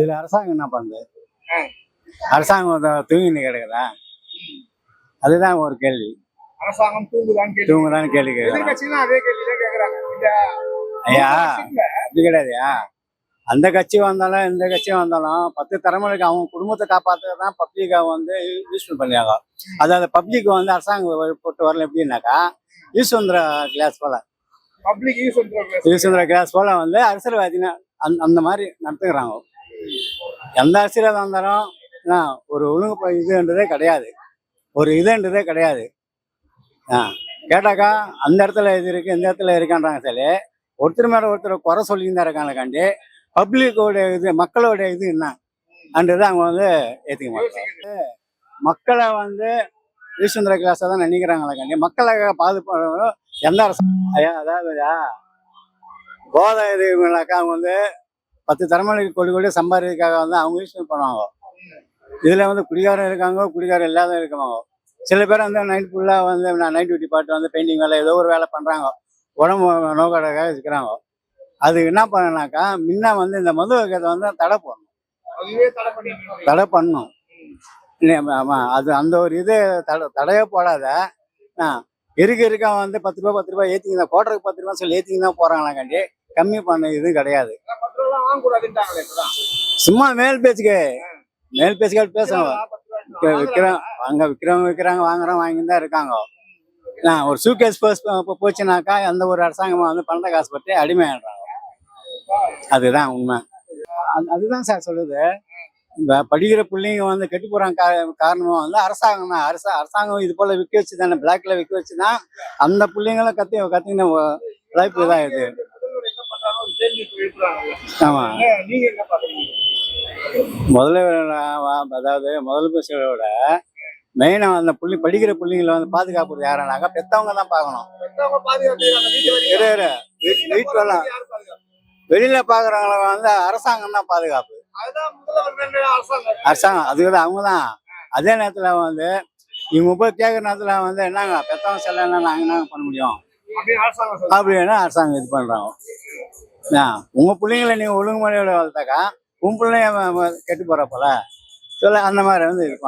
இதுல அரசாங்கம் என்ன பண்ணுது. அரசாங்கம் தூங்கின்னு கிடக்குதா? அதுதான் ஒரு கேள்வி. அரசாங்கம் தூங்குதான்னு கேள்வி. கேள்வி ஐயா அப்படி கிடையாதுயா? அந்த கட்சி வந்தாலும் இந்த கட்சி வந்தாலும் பத்து தலைமுறைக்கு அவங்க குடும்பத்தை காப்பாற்ற தான் பப்ளிக்கை வந்து யூஸ்ஃபுல் பண்ணியாங்க அதாவது பப்ளிக் வந்து அரசாங்கம் போட்டு வரல எப்படின்னாக்கா ஈஸ்வந்திர கிளாஸ் போல. பப்ளிக் யூஸ் ஈஸ்வந்திர கிளாஸ் போல வந்து அரசியல்வாதினா அந்த மாதிரி நடத்துக்கிறாங்க எந்த அரசியலாக வந்தாலும் ஒரு ஒழுங்கு இதுன்றதே கிடையாது. ஒரு இதுன்றதே கிடையாது. ஆ கேட்டாக்கா அந்த இடத்துல இது இருக்கு இந்த இடத்துல இருக்கான்றாங்க சரி ஒருத்தர் மேல ஒருத்தர் குறை சொல்லியிருந்தா இருக்காங்க காண்டி பப்ளிக்கோட இது மக்களோட இது என்ன? அன்றது அவங்க வந்து ஏற்றுக்க மாட்டாங்க. மக்களை வந்து ஈஸ்வந்திர கிளாஸை தான் நினைக்கிறாங்களே காண்டி மக்களை பாதுகாப்பு எந்த அரசு ஐயா அதாவது போதை இதுனாக்கா அவங்க வந்து பத்து தலைமுறைக்கு கொடி கொடி சம்பாதிக்காக வந்து அவங்க யூஸ் பண்ணுவாங்க. இதுல வந்து குடிகாரம் இருக்காங்க குடிகாரம் இல்லாத இருக்காங்க சில பேர் வந்து நைட் ஃபுல்லாக வந்து நைட் டியூட்டி பாட்டு வந்து பெயிண்டிங் வேலை ஏதோ ஒரு வேலை பண்றாங்க. உடம்பு நோக்கடக்காக இருக்கிறாங்க அது என்ன பண்ணனாக்கா முன்ன வந்து இந்த மது வகையை வந்து தடை பண்ணணும். அதுவே தடை பண்ணிட்டு தடை பண்ணணும். இல்லை, ஆமா, ஆமா அது அந்த ஒரு இது தடை தடையே போடாத. ஆ, இருக்க இருக்க வந்து பத்து ரூபா பத்து ரூபாய் ஏற்றிங்க கோட்டருக்கு பத்து ரூபா சொல்லி ஏற்றிங்க தான் போகிறாங்களா கண்டி கம்மி பண்ண இது கிடையாது. சும்மா மேல் பேச்சுக்கு. மேல் பேச்சுக்கால் ரூபா. விற்கிறோம் அங்கே விற்கிறவங்க விற்கிறாங்க வாங்குறவங்க வாங்கி தான் இருக்காங்க. ஆ, ஒரு சூகேஸ் போச்சுனாக்கா எந்த ஒரு அரசாங்கமும் வந்து பணத்தை காசு பற்றி அடிமையாடுறாங்க அதுதான் உண்மை. அது- அதுதான் சார் சொல்லுது. இந்த படிக்கிற பிள்ளைங்க வந்து கெட்டு போறாங்க காரணம் வந்து அரசாங்கம் தான் அரசா அரசாங்கம் இது போல விற்க வச்சு தானே பிளாக்ல விற்க வச்சு தான் அந்த பிள்ளைங்களும் கத்தி கத்தின லைஃப் இதான் இது முதல்வர் என்ன பண்றாங்க ஒரு கேள்வி எழுப்புறாங்கல்ல ஆமா. ஏன் நீங்க என்ன பாக்குறீங்க? முதல்ல அதாவது முதல் பேசுகிறத மெயினா அந்த புள்ளி படிக்கிற பிள்ளைங்களை வந்து பாதுகாப்பு யாருனாக்கா பெத்தவங்க தான் பார்க்கணும்? வெளியில பாக்குறவங்கள வந்து அரசாங்கம் தான் பாதுகாப்பு. அரசாங்கம். அதுக்கு தான் அவங்க தான். அதே நேரத்துல வந்து இவங்க போய் கேட்குற நேரத்துல வந்து என்னங்க பெத்தவங்க செல்ல நாங்க என்ன பண்ண முடியும்? அப்படின்னா அரசாங்கம் இது பண்றாங்க. ஆ, உங்க நீ நீங்க ஒழுங்குமுறையோட வளர்த்தாக்கா உன் பிள்ளைய கெட்டு போற போல. சொல்ல அந்த மாதிரி வந்து இருக்கும்